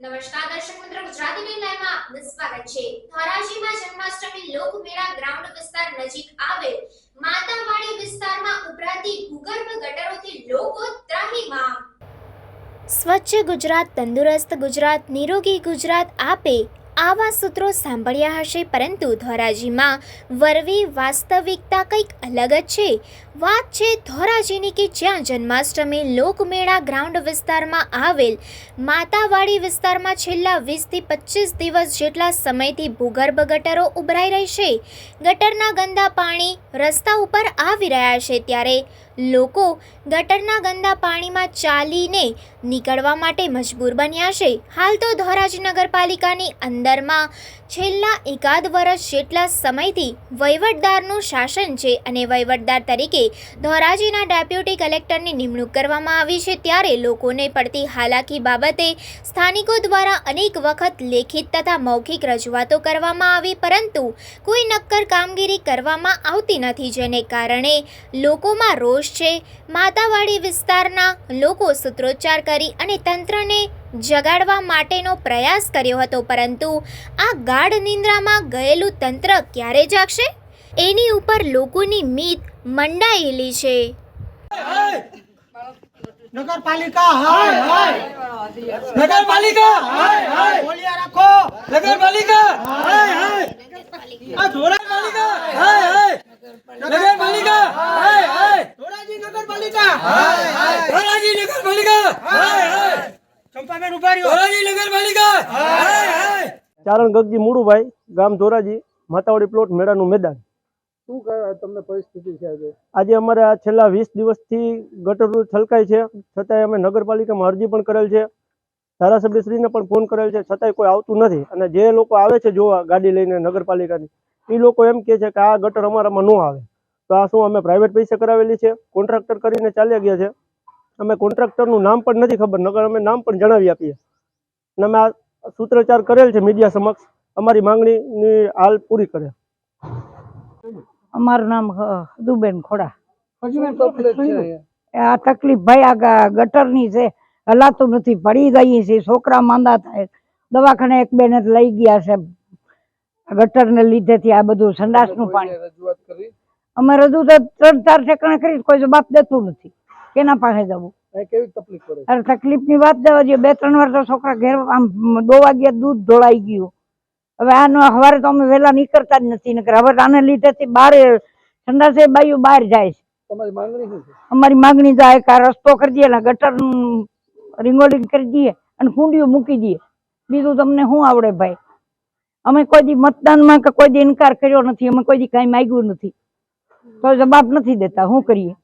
નમસ્કાર દર્શક મિત્રો, ગુજરાતી ટીમ લાઈવમાં આપનું સ્વાગત છે. ધોરાજીમાં જન્માષ્ટમી લોકમેળા ગ્રાઉન્ડ વિસ્તાર નજીક આવેલ માતાવાડી વિસ્તારમાં ઉભરાતી ભૂગર્ભ ગટરોથી લોકો ત્રાહીમામ સ્વચ્છ ગુજરાત, તંદુરસ્ત ગુજરાત, નિરોગી ગુજરાત આપે આવા સૂત્રો સાંભળ્યા હશે, પરંતુ ધોરાજીમાં વરવી વાસ્તવિકતા કંઈક અલગ જ છે. વાત છે ધોરાજીની કે જ્યાં જન્માષ્ટમી લોકમેળા ગ્રાઉન્ડ વિસ્તારમાં આવેલ માતાવાડી વિસ્તારમાં છેલ્લા વીસથી પચીસ દિવસ જેટલા સમયથી ભૂગર્ભ ગટરો ઉભરાઈ રહી છે. ગટરના ગંદા પાણી રસ્તા ઉપર આવી રહ્યા છે ત્યારે લોકો ગટરના ગંદા પાણીમાં ચાલીને નીકળવા માટે મજબૂર બન્યા છે. હાલ તો ધોરાજી નગરપાલિકાની અંદરમાં છેલ્લા એકાદ વર્ષ જેટલા સમયથી વહીવટદારનું શાસન છે અને વહીવટદાર તરીકે ધોરાજીના ડેપ્યુટી કલેક્ટરની નિમણૂક કરવામાં આવી છે ત્યારે લોકોને પડતી હાલાકી બાબતે સ્થાનિકો દ્વારા અનેક વખત લેખિત તથા મૌખિક રજૂઆતો કરવામાં આવી, પરંતુ કોઈ નક્કર કામગીરી કરવામાં આવતી નથી, જેને કારણે લોકોમાં રોષ છે. માતાવાડી વિસ્તારના લોકો સૂત્રોચ્ચાર કરી અને તંત્રને જગાડવા માટેનો પ્રયાસ કર્યો હતો, પરંતુ આ ગાઢ નિંદ્રામાં ગયેલું તંત્ર ક્યારે જાગશે? એની ઉપર લોકોની મીત મંડાયેલી છે. નગરપાલિકા નગરપાલિકા, હાય હાય બોલિયા રાખો નગરપાલિકા હાય હાય આ ધોરાજીપાલિકા હાય હાય નગરપાલિકા હાય હાય ધોરાજી નગરપાલિકા હાય હાય ધોરાજી નગરપાલિકા ચંપાબેન ઉભારી ધોરાજી નગરપાલિકા ચારણ ગગજી મુળુભાઈ ગામ ધોરાજી માતાવાડી પ્લોટ મેળાનું મેદાન. શું તમને પરિસ્થિતિ છે આજે? આજે અમારે આ છેલ્લા વીસ દિવસથી ગટરનું છલકાય છે છતાંય અમે નગરપાલિકામાં અરજી પણ કરેલ છે. ધારાસભ્યશ્રીને પણ ફોન કરેલ છે છતાંય કોઈ આવતું નથી. અને જે લોકો આવે છે જોવા ગાડી લઈને નગરપાલિકાની એ લોકો એમ કહે છે કે આ ગટર અમારામાં ન આવે. તો આ શું અમે પ્રાઇવેટ પૈસે કરાવેલી છે? કોન્ટ્રાક્ટર કરીને ચાલ્યા ગયા છે. અમે કોન્ટ્રાક્ટરનું નામ પણ નથી ખબર નગર અમે નામ પણ જણાવી આપીએ. અને અમે આ સૂત્રોચ્ચાર કરેલ છે મીડિયા સમક્ષ. અમારી માંગણીની હાલ પૂરી કરે. અમારું નામ હ- હદુબેન ખોડા? આ તકલીફ ભાઈ આ ગટરની છે હલાતું નથી પડી ગઈ છે છોકરા માંદા થાય. દવાખાને એક બેને લઈ ગયા છે. ગટરને લીધેથી આ બધું સંડાસનું પાણી. રજૂઆત કરી. અમે રજૂ તો ત્રણ ચાર ઠેકાણે કરી કોઈ બાપ દેતું નથી. કેના પાસે જવું? કેવી તકલીફ પડે? અરે તકલીફની વાત જવા જોઈએ બે ત્રણ વાર તો છોકરા ઘેર આમ દોવા ગયા દૂધ ઢોળાઈ ગયું. હવે આનો હવારે તો અમે વહેલા નીકળતા જ નથી. નકર હવે આને લીધેથી બહાર સંડાસે બાયું બહાર જાય છે. અમારી માગણી જાય કે રસ્તો કરી દઈએ ને ગટર રિંગોલિંગ કરી દઈએ અને કુંડીઓ મૂકી દઈએ. બીજું તમને શું આવડે ભાઈ? અમે કોઈ દી મતદાનમાં કે કોઈ દી ઇનકાર કર્યો નથી. અમે કોઈ દી કાંઈ માગ્યું નથી. તો જવાબ નથી દેતા. શું કરીએ?